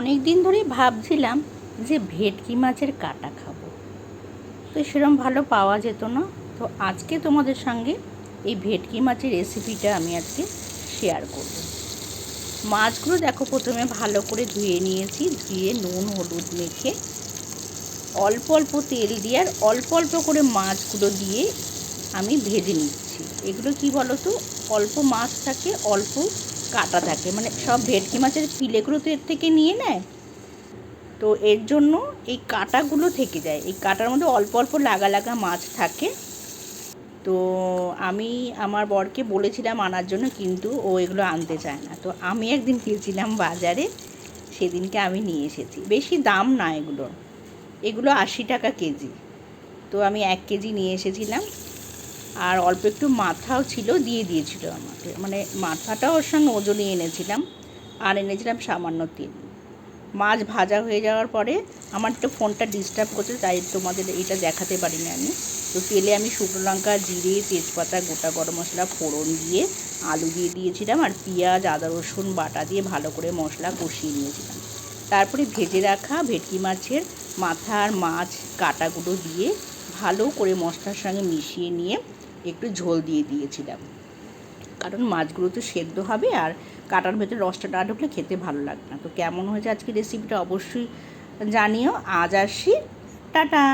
অনেক দিন ধরেই ভাবছিলাম যে ভেটকি মাছের কাটা খাব। তো সেরকম ভালো পাওয়া যেত না। তো আজকে তোমাদের সঙ্গে এই ভেটকি মাছের রেসিপিটা আমি আজকে শেয়ার করব। মাছগুলো দেখো প্রথমে ভালো করে ধুয়ে নিয়েছি, ধুয়ে নুন, হলুদ মেখে। অল্প অল্প তেল দিয়ে আর অল্প অল্প করে মাছগুলো দিয়ে আমি ভেজে নিচ্ছি। এগুলো কি বলো তো অল্প মাছ থাকে, অল্প কাটা থাকে। মানে সব ভেটকি মাছের পিলেগুলো তো এর থেকে নিয়ে নেয়। তো এর জন্য এই কাটাগুলো থেকে যায়। এই কাটার মধ্যে অল্প অল্প লাগা লাগা মাছ থাকে। তো আমি আমার বরকে বলেছিলাম আনার জন্য, কিন্তু ও এগুলো আনতে চায় না। তো আমি একদিন গিয়েছিলাম বাজারে, সেদিনকে আমি নিয়ে এসেছি। বেশি দাম না এগুলো এগুলো আশি টাকা কেজি। তো আমি এক কেজি নিয়ে এসেছিলাম। আর অল্প একটু মাথাও ছিল, দিয়ে দিয়েছিল আমাকে। মানে মাথাটাও ওর সঙ্গে ওজনই এনেছিলাম, আর এনেছিলাম সামান্য তেল। মাছ ভাজা হয়ে যাওয়ার পরে আমার তো ফোনটা ডিস্টার্ব করছে, তাই তোমাদের এটা দেখাতে পারিনি আমি। তো তেলে আমি শুকনো লঙ্কা, জিরে, তেজপাতা, গোটা গরম মশলা, ফোড়ন দিয়ে আলু দিয়ে দিয়েছিলাম, আর পেঁয়াজ, আদা, রসুন, বাটা দিয়ে ভালো করে মশলা কষিয়ে নিয়েছিলাম। তারপরে ভেজে রাখা ভেটকি মাছের মাথা আর মাছ কাটাগুলো দিয়ে ভালো করে মশলার সঙ্গে মিশিয়ে নিয়ে একটু ঝোল দিয়ে দিয়েছিলাম। কারণ মাছগুলো তো সেদ্ধ হবে আর কাটার ভেতরে রসটা না ঢুকলে খেতে ভালো লাগবে না। তো কেমন হয়েছে আজকে রেসিপিটা অবশ্যই জানিও। আজ আসি টাটা!